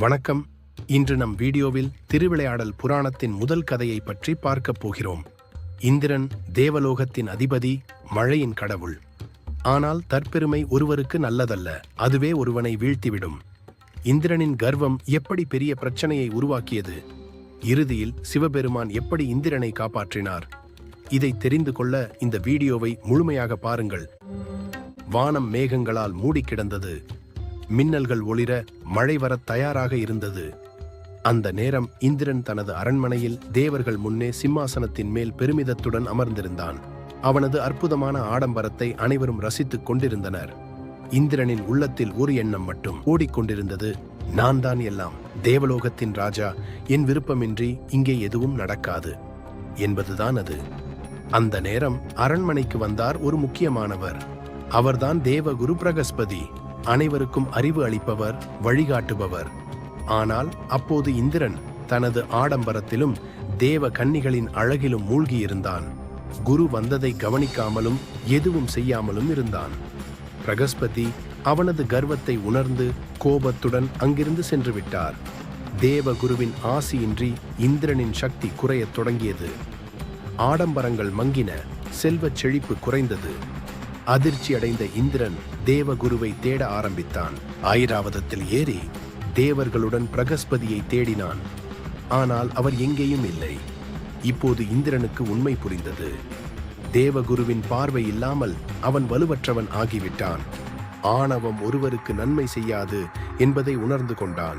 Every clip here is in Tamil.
வணக்கம். இன்று நம் வீடியோவில் திருவிளையாடல் புராணத்தின் முதல் கதையை பற்றி பார்க்கப் போகிறோம். இந்திரன் தேவலோகத்தின் அதிபதி மழையின் கடவுள். ஆனால் தற்பெருமை ஒருவருக்கு நல்லதல்ல அதுவே ஒருவனை வீழ்த்திவிடும். இந்திரனின் கர்வம் எப்படி பெரிய பிரச்சனையை உருவாக்கியது? இறுதியில் சிவபெருமான் எப்படி இந்திரனை காப்பாற்றினார்? இதை தெரிந்து கொள்ள இந்த வீடியோவை முழுமையாக பாருங்கள். வானம் மேகங்களால் மூடி கிடந்தது மின்னல்கள் ஒளிர மழை வரத் தயாராக இருந்தது. அந்த நேரம் இந்திரன் தனது அரண்மனையில் தேவர்கள் முன்னே சிம்மாசனத்தின் மேல் பெருமிதத்துடன் அமர்ந்திருந்தான். அவனது அற்புதமான ஆடம்பரத்தை அனைவரும் ரசித்துக் கொண்டிருந்தனர். இந்திரனின் உள்ளத்தில் ஒரு எண்ணம் மட்டும் ஓடிக்கொண்டிருந்தது. நான் தான் எல்லாம். தேவலோகத்தின் ராஜா. என் விருப்பமின்றி இங்கே எதுவும் நடக்காது. என்பதுதான் அது. அந்த நேரம் அரண்மனைக்கு வந்தார் ஒரு முக்கியமானவர். அவர்தான் தேவகுரு பிரகஸ்பதி. அனைவருக்கும் அறிவு அளிப்பவர் வழிகாட்டுபவர். ஆனால் அப்போது இந்திரன் தனது ஆடம்பரத்திலும் தேவ கன்னிகளின் அழகிலும் மூழ்கியிருந்தான். குரு வந்ததை கவனிக்காமலும் எதுவும் செய்யாமலும் இருந்தான். பிரகஸ்பதி அவனது கர்வத்தை உணர்ந்து கோபத்துடன் அங்கிருந்து சென்று விட்டார். தேவகுருவின் ஆசியின்றி இந்திரனின் சக்தி குறையத் தொடங்கியது. ஆடம்பரங்கள் மங்கின செல்வச் செழிப்பு குறைந்தது. அதிர்ச்சி அடைந்த இந்திரன் தேவகுருவை தேட ஆரம்பித்தான். ஐராவதத்தில் ஏறி தேவர்களுடன் பிரகஸ்பதியை தேடினான். ஆனால் அவர் எங்கேயும் இல்லை. இப்போது இந்திரனுக்கு உண்மை புரிந்தது. தேவகுருவின் பார்வை இல்லாமல் அவன் வலுவற்றவன் ஆகிவிட்டான். ஆணவம் ஒருவருக்கு நன்மை செய்யாது என்பதை உணர்ந்து கொண்டான்.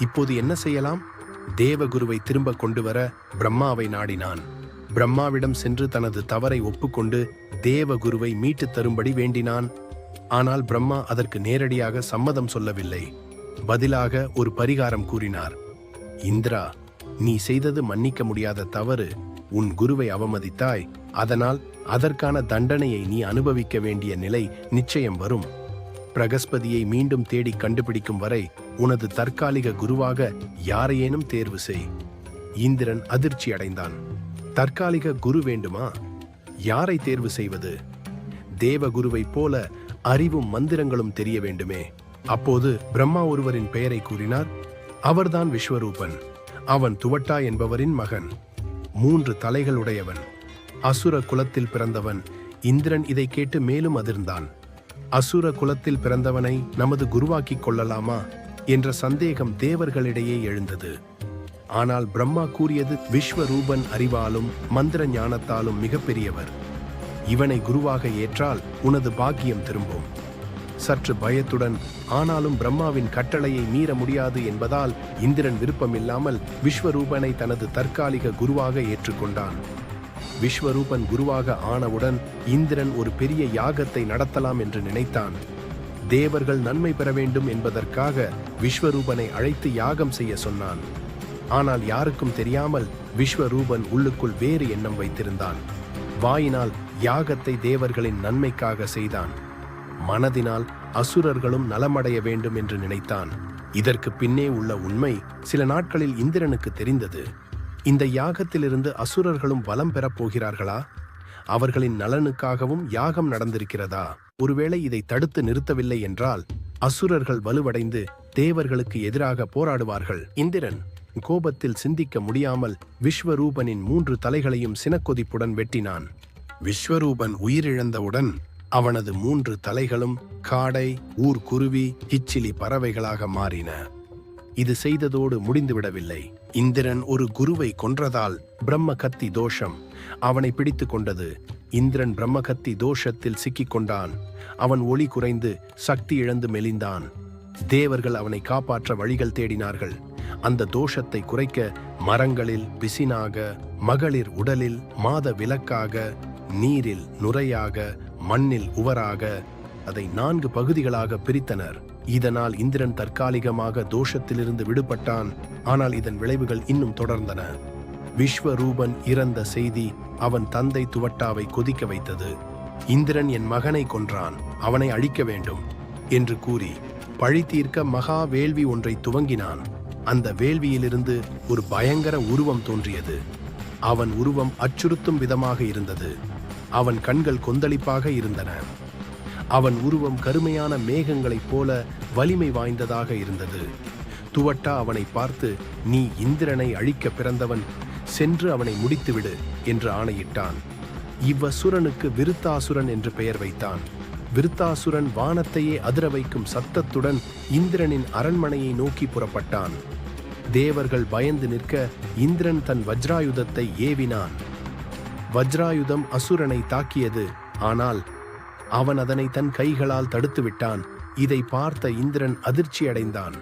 இப்போது என்ன செய்யலாம்? தேவகுருவை திரும்ப கொண்டு வர பிரம்மாவை நாடினான். பிரம்மாவிடம் சென்று தனது தவறை ஒப்புக்கொண்டு தேவகுருவை மீட்டுத் தரும்படி வேண்டினான். ஆனால் பிரம்மா அதற்கு நேரடியாக சம்மதம் சொல்லவில்லை. பதிலாக ஒரு பரிகாரம் கூறினார். இந்திரா நீ செய்தது மன்னிக்க முடியாத தவறு உன் குருவை அவமதித்தாய். அதனால் அதற்கான தண்டனையை நீ அனுபவிக்க வேண்டிய நிலை நிச்சயம் வரும். பிரகஸ்பதியை மீண்டும் தேடி கண்டுபிடிக்கும் வரை உனது தற்காலிக குருவாக யாரையேனும் தேர்வு செய். இந்திரன் அதிர்ச்சி அடைந்தான் தற்காலிக குரு வேண்டுமா? யாரை தேர்வு செய்வது? தேவகுருவைப் போல அறிவும் மந்திரங்களும் தெரிய வேண்டுமே. அப்போது பிரம்மா ஒருவரின் பெயரை கூறினார் அவர்தான் விஸ்வரூபன். அவன் துவட்டா என்பவரின் மகன். மூன்று தலைகளுடையவன். அசுர குலத்தில் பிறந்தவன். இந்திரன் இதை கேட்டு மேலும் அதிர்ந்தான். அசுர குலத்தில் பிறந்தவனை நமது குருவாக்கிக் கொள்ளலாமா? என்ற சந்தேகம் தேவர்களிடையே எழுந்தது. ஆனால் பிரம்மா கூறியது விஸ்வரூபன் அறிவாலும் மந்திர ஞானத்தாலும் மிகப்பெரியவர். இவனை குருவாக ஏற்றால் உனது பாக்கியம் திரும்பும். சற்று பயத்துடன் ஆனாலும் பிரம்மாவின் கட்டளையை மீற முடியாது என்பதால் இந்திரன் விருப்பமில்லாமல் விஸ்வரூபனை தனது தற்காலிக குருவாக ஏற்றுக்கொண்டான். விஸ்வரூபன் குருவாக ஆனவுடன் இந்திரன் ஒரு பெரிய யாகத்தை நடத்தலாம் என்று நினைத்தான். தேவர்கள் நன்மை பெற வேண்டும் என்பதற்காக விஸ்வரூபனை அழைத்து யாகம் செய்ய சொன்னான். ஆனால் யாருக்கும் தெரியாமல் விஸ்வரூபன் உள்ளுக்குள் வேறு எண்ணம் வைத்திருந்தான். வாயினால் யாகத்தை தேவர்களின் நன்மைக்காக செய்தான். மனதினால் அசுரர்களும் நலமடைய வேண்டும் என்று நினைத்தான். இதற்கு பின்னே உள்ள உண்மை சில நாட்களில் இந்திரனுக்கு தெரிந்தது. இந்த யாகத்திலிருந்து அசுரர்களும் வலம் பெறப் போகிறார்களா? அவர்களின் நலனுக்காகவும் யாகம் நடந்திருக்கிறதா? ஒருவேளை இதை தடுத்து நிறுத்தவில்லை என்றால் அசுரர்கள் வலுவடைந்து தேவர்களுக்கு எதிராக போராடுவார்கள். இந்திரன் கோபத்தில் சிந்திக்க முடியாமல் விஸ்வரூபனின் மூன்று தலைகளையும் சினக்கொதிப்புடன் வெட்டினான். விஸ்வரூபன் உயிரிழந்தவுடன் அவனது மூன்று தலைகளும் காடை ஊர்க்குருவி கிச்சிலி பறவைகளாக மாறின. இது செய்ததோடு முடிந்துவிடவில்லை. இந்திரன் ஒரு குருவை கொன்றதால் பிரம்ம கத்தி தோஷம். அவனை பிடித்து கொண்டது. இந்திரன் பிரம்மகத்தி தோஷத்தில் சிக்கிக் கொண்டான். அவன் ஒளி குறைந்து சக்தி இழந்து மெலிந்தான். தேவர்கள் அவனை காப்பாற்ற வழிகள் தேடினார்கள். அந்த தோஷத்தை குறைக்க மரங்களில் பிசினாக மகளிர் உடலில் மாத விளக்காக நீரில் நுரையாக மண்ணில் உவராக அதை நான்கு பகுதிகளாக பிரித்தனர். இதனால் இந்திரன் தற்காலிகமாக தோஷத்திலிருந்து விடுபட்டான். ஆனால் இதன் விளைவுகள் இன்னும் தொடர்ந்தன. விஸ்வரூபன் இறந்த செய்தி அவன் தந்தை துவட்டாவை கொதிக்க வைத்தது. இந்திரன் என் மகனை கொன்றான். அவனை அழிக்க வேண்டும் என்று கூறி பழி தீர்க்க மகா வேள்வி ஒன்றை துவங்கினான். அந்த வேள்வியிலிருந்து ஒரு பயங்கர உருவம் தோன்றியது. அவன் உருவம் அச்சுறுத்தும் விதமாக இருந்தது. அவன் கண்கள் கொந்தளிப்பாக இருந்தன. அவன் உருவம் கருமையான மேகங்களைப் போல வலிமை வாய்ந்ததாக இருந்தது. துவட்டா அவனை பார்த்து நீ இந்திரனை அழிக்க பிறந்தவன் சென்று அவனை முடித்துவிடு என்று ஆணையிட்டான். இவ்வசுரனுக்கு விருத்தாசுரன் என்று பெயர் வைத்தான். விருத்தாசுரன் வானத்தையே அதிர வைக்கும் சத்தத்துடன் இந்திரனின் அரண்மனையை நோக்கி புறப்பட்டான். தேவர்கள் பயந்து நிற்க இந்திரன் தன் வஜ்ராயுதத்தை ஏவினான். வஜ்ராயுதம் அசுரனை தாக்கியது. ஆனால் அவன் அதனை தன் கைகளால் தடுத்துவிட்டான். இதை பார்த்த இந்திரன் அதிர்ச்சியடைந்தான்.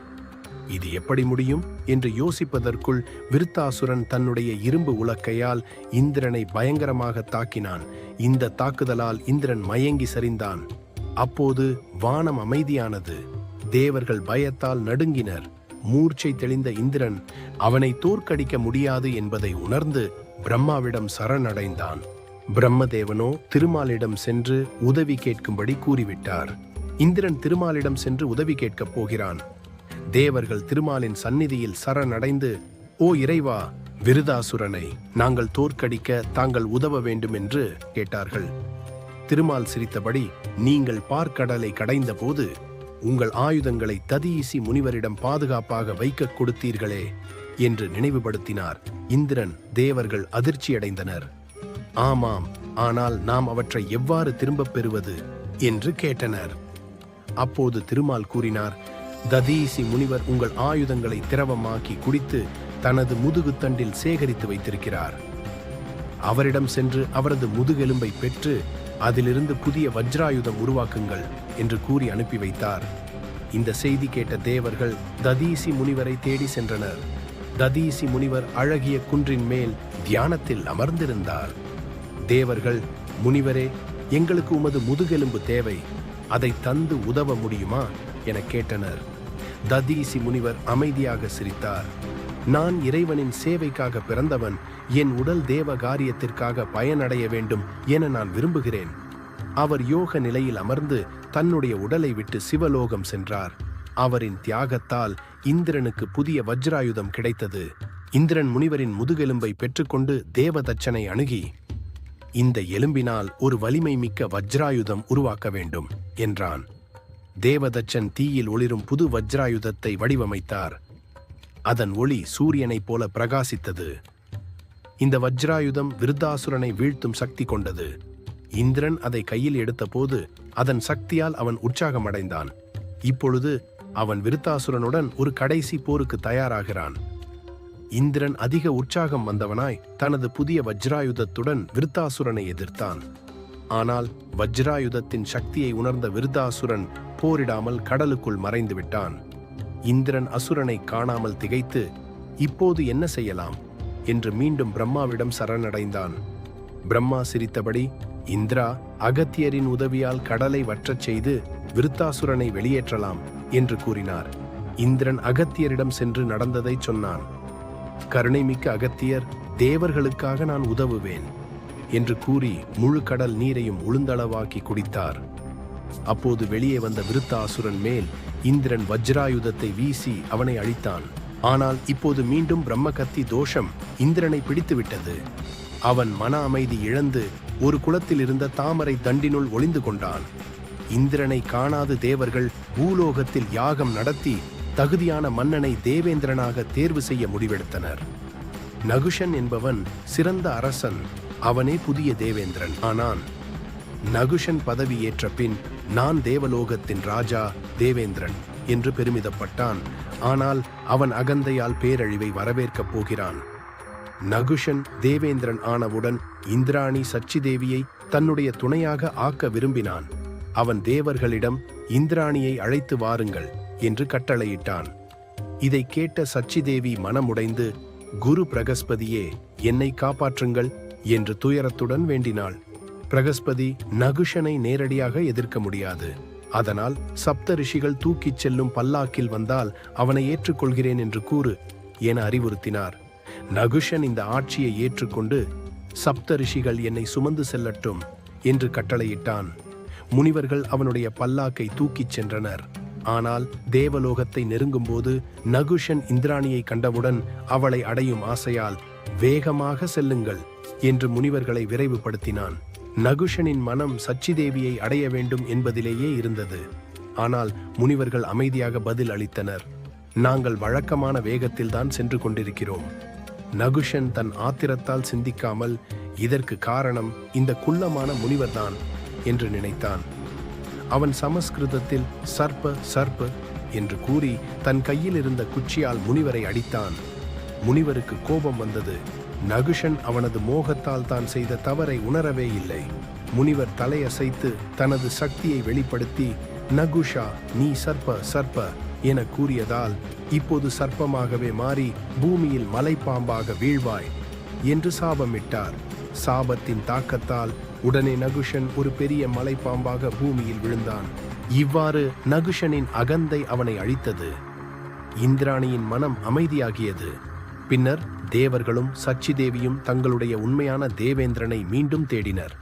இது எப்படி முடியும்? என்று யோசிப்பதற்குள் விருத்தாசுரன் தன்னுடைய இரும்பு உலக்கையால் இந்திரனை பயங்கரமாக தாக்கினான். இந்த தாக்குதலால் இந்திரன் மயங்கி சரிந்தான். அப்போது வானம் அமைதியானது. தேவர்கள் பயத்தால் நடுங்கினர். மூர்ச்சை தெளிந்த இந்திரன் அவனை தோற்கடிக்க முடியாது என்பதை உணர்ந்து பிரம்மாவிடம் சரணடைந்தான். பிரம்மதேவனோ திருமாலிடம் சென்று உதவி கேட்கும்படி கூறிவிட்டார். இந்திரன் திருமாலிடம் சென்று உதவி கேட்கப் போகிறான். தேவர்கள் திருமாலின் சந்நிதியில் சரணடைந்து ஓ இறைவா விருதாசுரனை நாங்கள் தோற்கடிக்க தாங்கள் உதவ வேண்டும் என்று கேட்டார்கள். திருமால் சிரித்தபடி நீங்கள் பார்க்கடலை கடைந்தபோது உங்கள் ஆயுதங்களை ததீசி முனிவரிடம் பாதுகாப்பாக வைக்க கொடுத்தீர்களே என்று நினைவுபடுத்தினார். இந்திரன் தேவர்கள் அதிர்ச்சியடைந்தனர். ஆமாம் ஆனால் நாம் அவற்றை எவ்வாறு திரும்பப் பெறுவது? என்று கேட்டனர். அப்போது திருமால் கூறினார் ததீசி முனிவர் உங்கள் ஆயுதங்களை திரவமாக்கி குடித்து தனது முதுகுத்தண்டில் சேகரித்து வைத்திருக்கிறார். அவரிடம் சென்று அவரது முதுகெலும்பை பெற்று அதிலிருந்து புதிய வஜ்ராயுதம் உருவாக்குங்கள் என்று கூறி அனுப்பி வைத்தார். இந்த செய்தி கேட்ட தேவர்கள் ததீசி முனிவரை தேடி சென்றனர். ததீசி முனிவர் அழகிய குன்றின் மேல் தியானத்தில் அமர்ந்திருந்தார். தேவர்கள் முனிவரே எங்களுக்கு உமது முதுகெலும்பு தேவை. அதை தந்து உதவ முடியுமா? என கேட்டனர். ததீசி முனிவர் அமைதியாக சிரித்தார். நான் இறைவனின் சேவைக்காக பிறந்தவன் என் உடல் தேவ காரியத்திற்காக பயனடைய வேண்டும் என நான் விரும்புகிறேன். அவர் யோக நிலையில் அமர்ந்து தன்னுடைய உடலை விட்டு சிவலோகம் சென்றார். அவரின் தியாகத்தால் இந்திரனுக்கு புதிய வஜ்ராயுதம் கிடைத்தது. இந்திரன் முனிவரின் முதுகெலும்பை பெற்றுக்கொண்டு தேவதச்சனை அணுகி இந்த எலும்பினால் ஒரு வலிமை மிக்க வஜ்ராயுதம் உருவாக்க வேண்டும் என்றான். தேவதச்சன் தீயில் ஒளிரும் புது வஜ்ராயுதத்தை வடிவமைத்தார். அதன் ஒளி சூரியனைப் போல பிரகாசித்தது. இந்த வஜ்ராயுதம் விருத்தாசுரனை வீழ்த்தும் சக்தி கொண்டது. இந்திரன் அதை கையில் எடுத்தபோது அதன் சக்தியால் அவன் உற்சாகமடைந்தான். இப்பொழுது அவன் விருத்தாசுரனுடன் ஒரு கடைசி போருக்கு தயாராகிறான். இந்திரன் அதிக உற்சாகம் வந்தவனாய் தனது புதிய வஜ்ராயுதத்துடன் விருத்தாசுரனை எதிர்த்தான். ஆனால் வஜ்ராயுதத்தின் சக்தியை உணர்ந்த விருத்தாசுரன் போரிடாமல் கடலுக்குள் மறைந்து விட்டான் இந்திரன் அசுரனை காணாமல் திகைத்து இப்போது என்ன செய்யலாம்? என்று மீண்டும் பிரம்மாவிடம் சரணடைந்தான். பிரம்மா சிரித்தபடி இந்திரா அகத்தியரின் உதவியால் கடலை வற்றச் செய்து விருத்தாசுரனை வெளியேற்றலாம் என்று கூறினார். இந்திரன் அகத்தியரிடம் சென்று நடந்ததை சொன்னான். கருணைமிக்க அகத்தியர் தேவர்களுக்காக நான் உதவுவேன் என்று கூறி முழு கடல் நீரையும் உளுந்தளவாக்கி குடித்தார். அப்போது வெளியே வந்த விருத்தாசுரன் மேல் இந்திரன் வஜ்ராயுதத்தை வீசி அவனை அழித்தான். ஆனால் இப்போது மீண்டும் பிரம்மகத்தி தோஷம் இந்திரனை பிடித்துவிட்டது. அவன் மன அமைதி இழந்து ஒரு குளத்தில் இருந்த தாமரை தண்டினுள் ஒளிந்து கொண்டான். இந்திரனை காணாது தேவர்கள் பூலோகத்தில் யாகம் நடத்தி தகுதியான மன்னனை தேவேந்திரனாக தேர்வு செய்ய முடிவெடுத்தனர். நகுஷன் என்பவன் சிறந்த அரசன் அவனே புதிய தேவேந்திரன். ஆனான் நகுஷன் பதவியேற்ற பின் நான் தேவலோகத்தின் ராஜா தேவேந்திரன் என்று பெருமிதப்பட்டான். ஆனால் அவன் அகந்தையால் பேரழிவை வரவேற்கப் போகிறான். நகுஷன் தேவேந்திரன் ஆனவுடன் இந்திராணி சச்சிதேவியை தன்னுடைய துணையாக ஆக்க விரும்பினான். அவன் தேவர்களிடம் இந்திராணியை அழைத்து வாருங்கள் என்று கட்டளையிட்டான். இதை கேட்ட சச்சிதேவி மனமுடைந்து குரு பிரகஸ்பதியே என்னை காப்பாற்றுங்கள் என்று துயரத்துடன் வேண்டினாள். பிரகஸ்பதி நகுஷனை நேரடியாக எதிர்க்க முடியாது. அதனால் சப்த ரிஷிகள் தூக்கிச் செல்லும் பல்லாக்கில் வந்தால் அவனை ஏற்றுக்கொள்கிறேன் என்று கூறு என அறிவுறுத்தினார். நகுஷன் இந்த ஆட்சியை ஏற்றுக்கொண்டு சப்த ரிஷிகள் என்னை சுமந்து செல்லட்டும் என்று கட்டளையிட்டான். முனிவர்கள் அவனுடைய பல்லாக்கை தூக்கிச் சென்றனர். ஆனால் தேவலோகத்தை நெருங்கும்போது நகுஷன் இந்திராணியை கண்டவுடன் அவளை அடையும் ஆசையால் வேகமாக செல்லுங்கள் என்று முனிவர்களை விரைவுபடுத்தினான். நகுஷனின் மனம் சச்சிதேவியை அடைய வேண்டும் என்பதிலேயே இருந்தது. ஆனால் முனிவர்கள் அமைதியாக பதில் அளித்தனர். நாங்கள் வழக்கமான வேகத்தில்தான் சென்று கொண்டிருக்கிறோம். நகுஷன் தன் ஆத்திரத்தால் சிந்திக்காமல் இதற்கு காரணம் இந்த குள்ளமான முனிவர்தான் என்று நினைத்தான். அவன் சமஸ்கிருதத்தில் சர்ப்ப சர்ப்ப என்று கூறி தன் கையில் இருந்த குச்சியால் முனிவரை அடித்தான். முனிவருக்கு கோபம் வந்தது. நகுஷன் அவனது மோகத்தால் தான் செய்த தவறை உணரவே இல்லை. முனிவர் தலையசைத்து தனது சக்தியை வெளிப்படுத்தி நகுஷா நீ சர்ப்ப சர்ப்ப என கூறியதால் இப்போது சர்ப்பமாகவே மாறி பூமியில் மலைப்பாம்பாக வீழ்வாய் என்று சாபமிட்டார். சாபத்தின் தாக்கத்தால் உடனே நகுஷன் ஒரு பெரிய மலைப்பாம்பாக பூமியில் விழுந்தான். இவ்வாறு நகுஷனின் அகந்தை அவனை அழித்தது. இந்திராணியின் மனம் அமைதியாகியது. பின்னர் தேவர்களும் சச்சிதேவியும் தங்களுடைய உண்மையான தேவேந்திரனை மீண்டும் தேடினர்.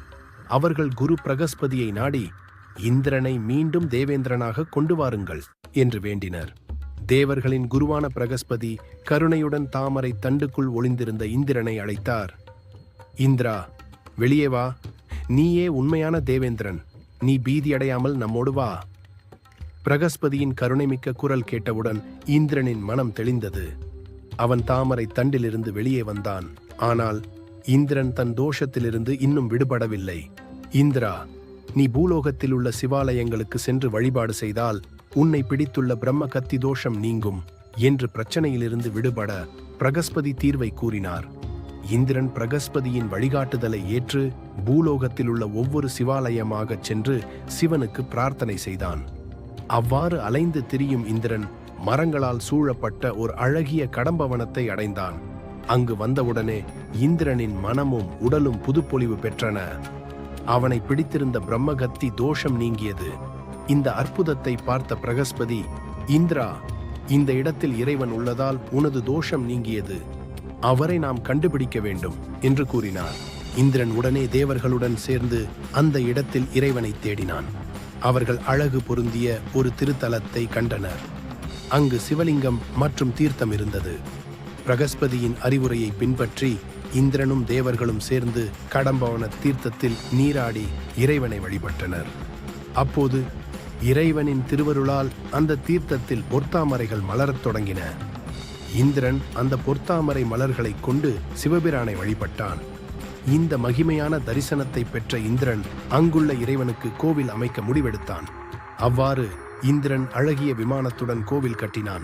அவர்கள் குரு பிரகஸ்பதியை நாடி இந்திரனை மீண்டும் தேவேந்திரனாக கொண்டு வாருங்கள் என்று வேண்டினர். தேவர்களின் குருவான பிரகஸ்பதி கருணையுடன் தாமரை தண்டுக்குள் ஒளிந்திருந்த இந்திரனை அழைத்தார். இந்திரா வெளியே வா. நீயே உண்மையான தேவேந்திரன். நீ பீதியடையாமல் நம்மோடு வா. பிரகஸ்பதியின் கருணைமிக்க குரல் கேட்டவுடன் இந்திரனின் மனம் தெளிந்தது. அவன் தாமரை தண்டிலிருந்து வெளியே வந்தான். ஆனால் இந்திரன் தன் தோஷத்திலிருந்து இன்னும் விடுபடவில்லை. இந்திரா நீ பூலோகத்தில் உள்ள சிவாலயங்களுக்கு சென்று வழிபாடு செய்தால் உன்னை பிடித்துள்ள பிரம்ம கத்தி தோஷம் நீங்கும் என்று பிரச்சனையிலிருந்து விடுபட பிரகஸ்பதி தீர்வை கூறினார். இந்திரன் பிரகஸ்பதியின் வழிகாட்டுதலை ஏற்று பூலோகத்தில் உள்ள ஒவ்வொரு சிவாலயமாகச் சென்று சிவனுக்கு பிரார்த்தனை செய்தான். அவ்வாறு அலைந்து திரியும் இந்திரன் மரங்களால் சூழப்பட்ட ஒரு அழகிய கடம்பவனத்தை அடைந்தான். அங்கு வந்தவுடனே இந்திரனின் மனமும் உடலும் புதுப்பொலிவு பெற்றன. அவனை பிடித்திருந்த பிரம்மகத்தி தோஷம் நீங்கியது. இந்த அற்புதத்தை பார்த்த பிரகஸ்பதி இந்திரா இந்த இடத்தில் இறைவன் உள்ளதால் உனது தோஷம் நீங்கியது. அவரை நாம் கண்டுபிடிக்க வேண்டும் என்று கூறினார் இந்திரன் உடனே தேவர்களுடன் சேர்ந்து அந்த இடத்தில் இறைவனை தேடினான். அவர்கள் அழகு பொருந்திய ஒரு திருத்தலத்தை கண்டனர். அங்கு சிவலிங்கம் மற்றும் தீர்த்தம் இருந்தது. பிரகஸ்பதியின் அறிவுரையை பின்பற்றி இந்திரனும் தேவர்களும் சேர்ந்து கடம்பவன தீர்த்தத்தில் நீராடி இறைவனை வழிபட்டனர். அப்போது இறைவனின் திருவருளால் அந்த தீர்த்தத்தில் பொர்த்தாமரைகள் மலரத் தொடங்கின. இந்திரன் அந்த பொர்த்தாமரை மலர்களைக் கொண்டு சிவபிரானை வழிபட்டான். இந்த மகிமையான தரிசனத்தை பெற்ற இந்திரன் அங்குள்ள இறைவனுக்கு கோவில் அமைக்க முடிவெடுத்தான். அவ்வாறு இந்திரன் அழகிய விமானத்துடன் கோவில் கட்டினான்.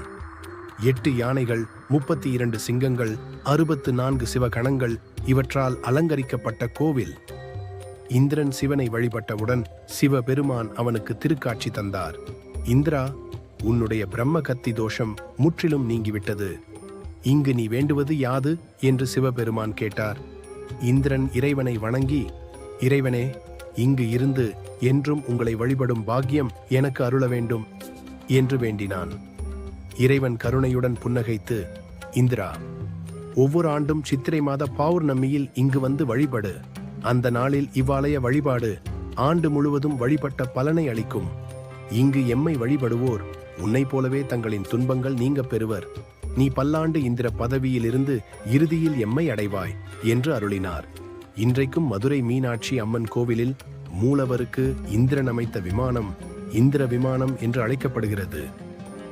எட்டு யானைகள் முப்பத்தி இரண்டு சிங்கங்கள் அறுபத்து நான்கு சிவகணங்கள் இவற்றால் அலங்கரிக்கப்பட்ட கோவில். இந்திரன் சிவனை வழிபட்டவுடன் சிவபெருமான் அவனுக்கு திருக்காட்சி தந்தார். இந்திரா உன்னுடைய பிரம்ம கத்தி தோஷம் முற்றிலும் நீங்கிவிட்டது. இங்கு நீ வேண்டுவது யாது? என்று சிவபெருமான் கேட்டார். இந்திரன் இறைவனை வணங்கி இறைவனே இங்கு இருந்து என்றும் உங்களை வழிபடும் பாக்கியம் எனக்கு அருள வேண்டும் என்று வேண்டினான். இறைவன் கருணையுடன் புன்னகைத்து இந்திரா ஒவ்வொரு ஆண்டும் சித்திரை மாத பௌர்ணமியில் இங்கு வந்து வழிபடு. அந்த நாளில் இவ்வாலய வழிபாடு ஆண்டு முழுவதும் வழிபட்ட பலனை அளிக்கும். இங்கு எம்மை வழிபடுவோர் உன்னைப் போலவே தங்களின் துன்பங்கள் நீங்க பெறுவர். நீ பல்லாண்டு இந்திர பதவியில் இருந்து இறுதியில் எம்மை அடைவாய் என்று அருளினார். இன்றைக்கும் மதுரை மீனாட்சி அம்மன் கோவிலில் மூலவருக்கு இந்திரன் அமைத்த விமானம் இந்திர விமானம் என்று அழைக்கப்படுகிறது.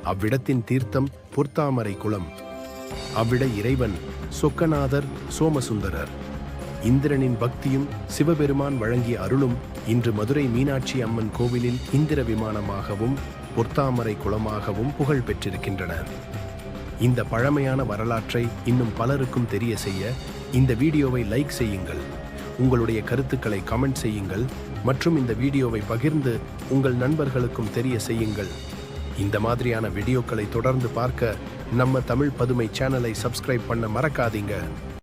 அவ்விடத்தின் தீர்த்தம் பொற்தாமரை குளம். அவ்விட இறைவன் சொக்கநாதர் சோமசுந்தரர். இந்திரனின் பக்தியும் சிவபெருமான் வழங்கிய அருளும் இன்று மதுரை மீனாட்சி அம்மன் கோவிலில் இந்திர விமானமாகவும் பொர்த்தாமரை குளமாகவும் புகழ் பெற்றிருக்கின்றன. இந்த பழமையான வரலாற்றை இன்னும் பலருக்கும் தெரிய செய்ய இந்த வீடியோவை லைக் செய்யுங்கள். உங்களுடைய கருத்துக்களை கமெண்ட் செய்யுங்கள் மற்றும் இந்த வீடியோவை பகிர்ந்து உங்கள் நண்பர்களுக்கும் தெரிய செய்யுங்கள். இந்த மாதிரியான வீடியோக்களை தொடர்ந்து பார்க்க நம்ம தமிழ் பதுமை சேனலை சப்ஸ்கிரைப் பண்ண மறக்காதீங்க.